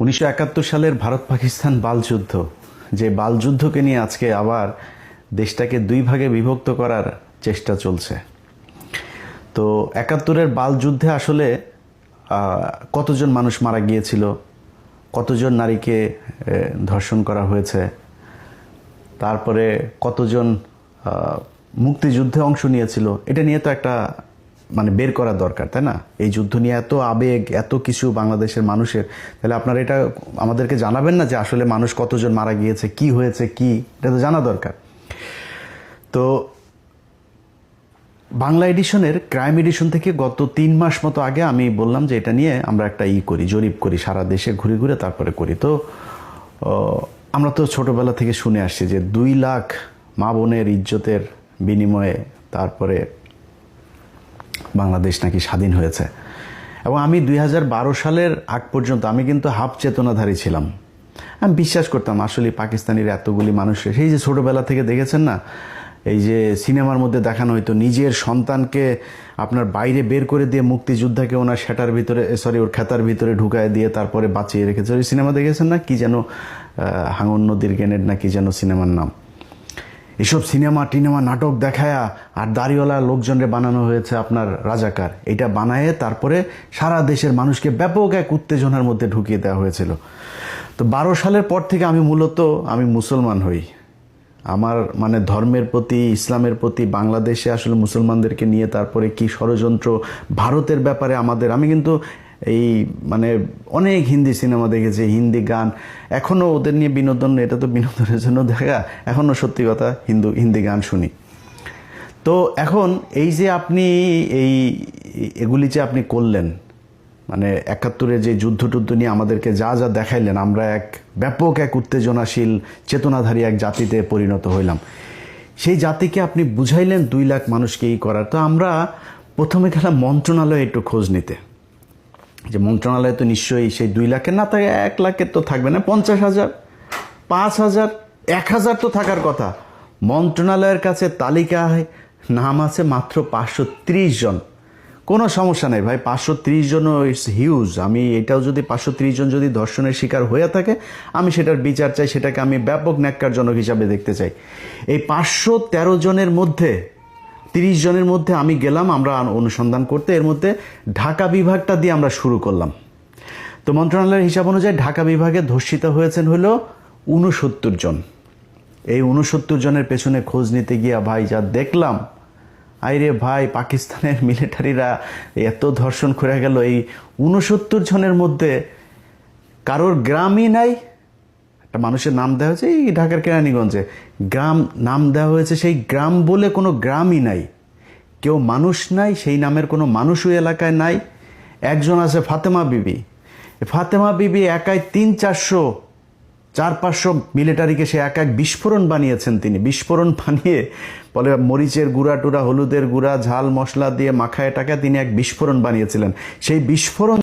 উনিশশো একাত্তর সালের ভারত পাকিস্তান বালযুদ্ধ যে বালযুদ্ধকে নিয়ে আজকে আবার দেশটাকে দুই ভাগে বিভক্ত করার চেষ্টা চলছে। তো একাত্তরের বালযুদ্ধে আসলে কতজন মানুষ মারা গিয়েছিল? কতজন নারীকে ধর্ষণ করা হয়েছে? তারপরে কতজন মুক্তিযুদ্ধে অংশ নিয়েছিল? এটা নিয়ে তো একটা মানে বের করা দরকার, তাই না? এই যুদ্ধ নিয়ে এত আবেগ, এত কিছু বাংলাদেশের মানুষের, তাহলে আপনারা এটা আমাদেরকে জানাবেন না যে আসলে মানুষ কতজন মারা গিয়েছে, কি হয়েছে, কি? এটা তো জানা দরকার। তো বাংলা এডিশনের ক্রাইম এডিশন থেকে গত তিন মাস মতো আগে আমি বললাম যে এটা নিয়ে আমরা একটা ই করি, জরিপ করি, সারা দেশে ঘুরে ঘুরে তারপরে করি। তো আমরা তো ছোটবেলা থেকে শুনে আসছি যে দুই লাখ মা বোনের ইজ্জতের বিনিময়ে তারপরে বাংলাদেশ নাকি স্বাধীন হয়েছে। এবং আমি দুই হাজার বারো সালের আগ পর্যন্ত আমি কিন্তু হাফ চেতনাধারী ছিলাম। আমি বিশ্বাস করতাম, আসলে পাকিস্তানির এতগুলি মানুষের সেই যে ছোটবেলা থেকে দেখেছেন না? এই যে সিনেমার মধ্যে দেখানো হয়তো নিজের সন্তানকে আপনার বাইরে বের করে দিয়ে মুক্তিযোদ্ধাকে ওনার সেটার ভিতরে সরি ওর খেতার ভিতরে ঢুকায় দিয়ে তারপরে বাঁচিয়ে রেখেছে। ওই সিনেমা দেখেছেন না? কি যেন হাঙন নদীর গ্রেনেড না কি যেন সিনেমার নাম। এসব সিনেমা, টিনেমা, নাটক দেখায়া আর দাড়িওয়ালা লোকজনরে বানানো হয়েছে আপনার রাজাকার। এটা বানায়ে তারপরে সারা দেশের মানুষকে ব্যাপক এক উত্তেজনার মধ্যে ঢুকিয়ে দেওয়া হয়েছিল। তো বারো সালের পর থেকে আমি মূলত আমি মুসলমান হই। আমার মানে ধর্মের প্রতি, ইসলামের প্রতি, বাংলাদেশে আসলে মুসলমানদেরকে নিয়ে তারপরে কি ষড়যন্ত্র, ভারতের ব্যাপারে আমাদের, আমি কিন্তু এই মানে অনেক হিন্দি সিনেমা দেখেছি, হিন্দি গান। এখনও ওদের নিয়ে বিনোদন, এটা তো বিনোদনের জন্য দেখা। এখনও সত্যি কথা, হিন্দু, হিন্দি গান শুনি। তো এখন এই যে আপনি এই, এগুলি যে আপনি করলেন মানে একাত্তরে যে যুদ্ধ টুদ্ধ নিয়ে আমাদেরকে যা যা দেখাইলেন, আমরা এক ব্যাপক এক উত্তেজনাশীল, চেতনাধারী এক জাতিতে পরিণত হইলাম। সেই জাতিকে আপনি বুঝাইলেন দুই লাখ মানুষকে এই করার। তো আমরা প্রথমে গেলাম মন্ত্রণালয়ে একটু খোঁজ নিতে। যে মন্ত্রণালয়ে তো নিশ্চয়ই সেই দুই লাখের না থাকে এক লাখের তো থাকবে না, পঞ্চাশ হাজার, পাঁচ হাজার, এক হাজার তো থাকার কথা। মন্ত্রণালয়ের কাছে তালিকায় নাম আছে মাত্র পাঁচশো ত্রিশ জন। কোনো সমস্যা নেই ভাই, পাঁচশো ত্রিশ জনও ইটস হিউজ আমি এটাও যদি পাঁচশো ত্রিশ জন যদি ধর্ষণের শিকার হয়ে থাকে, আমি সেটার বিচার চাই, সেটাকে আমি ব্যাপক ন্যাক্কারজনক হিসাবে দেখতে চাই। এই পাঁচশো তেরো জনের মধ্যে তিরিশ জনের মধ্যে আমি গেলাম, আমরা অনুসন্ধান করতে। এর মধ্যে ঢাকা বিভাগটা দিয়ে আমরা শুরু করলাম। তো মন্ত্রণালয়ের হিসাব অনুযায়ী ঢাকা বিভাগে ধর্ষিত হয়েছেন হলো উনসত্তর জন। এই উনসত্তর জনের পেছনে খোঁজ নিতে গিয়া, ভাই, যা দেখলাম, আইরে ভাই, পাকিস্তানের মিলিটারিরা এত ধর্ষণ করে গেল। এই উনসত্তর জনের মধ্যে কারোর গ্রামই নাই একটা মানুষের নাম দেওয়া হয়েছে এই ঢাকার কেরানীগঞ্জে। গ্রাম নাম দেওয়া হয়েছে সেই গ্রাম বলে কোনো গ্রামই নাই। কেউ মানুষ নাই, সেই নামের কোনো মানুষও এলাকায় নাই। একজন আছে ফাতেমা বিবি। ফাতেমা বিবি একাই তিন চারশো, চার পাঁচশো মিলিটারিকে সে এক এক বিস্ফোরণ বানিয়েছেন তিনি। বিস্ফোরণ বানিয়ে বলে মরিচের গুঁড়া টুড়া, হলুদের গুঁড়া, ঝাল মশলা দিয়ে মাখায় টাকা তিনি এক বিস্ফোরণ বানিয়েছিলেন। সেই বিস্ফোরণ